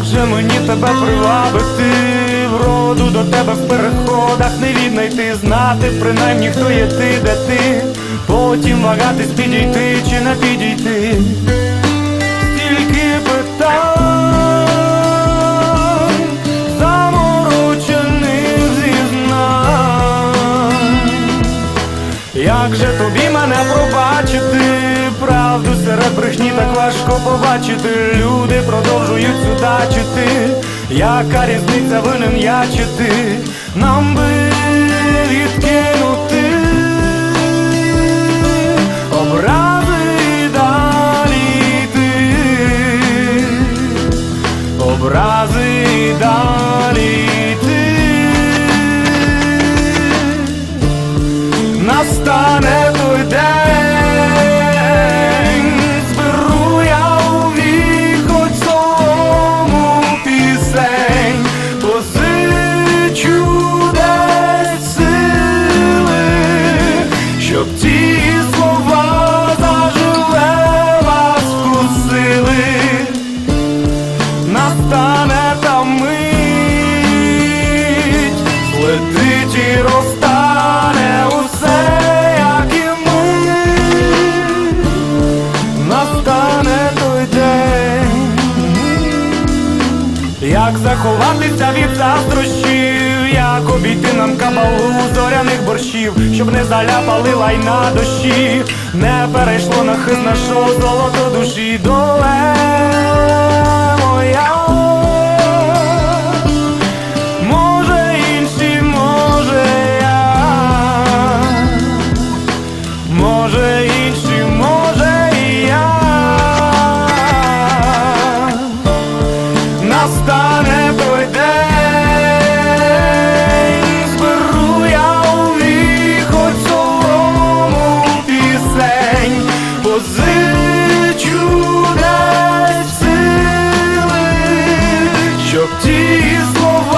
же мені тебе привабити, вроду до тебе в переходах не віднайти, знати принаймні хто є ти, де ти, потім вагатись підійти чи не підійти. Стільки питань, заморочених зізнань. Як же тобі мене пробачити? Правду серед брехні так важко побачити. Люди продовжують судачити. Яка різниця винен я чи ти? Нам би Настане та мить, злетить і розтане усе, як і ми. Настане той день, як заховатися від заздрощів, як обійти нам кабалу зоряних борщів, щоб не заляпали лайна дощі, не перейшло на хист нашого золото душі доле щоб слова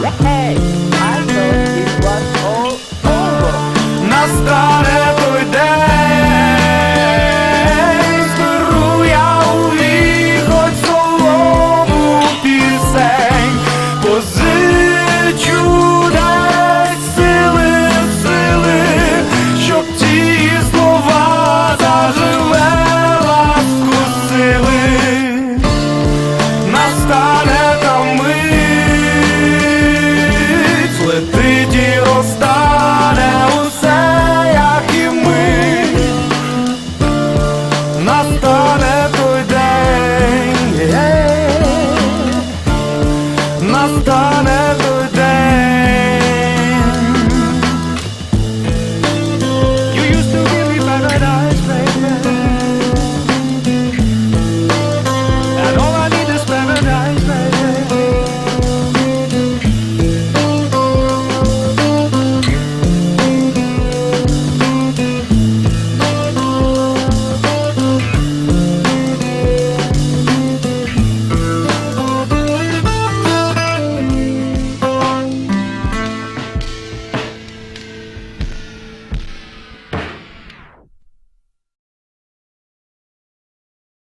Hey, і розтане усе, як і ми. Настане той день, є. настане.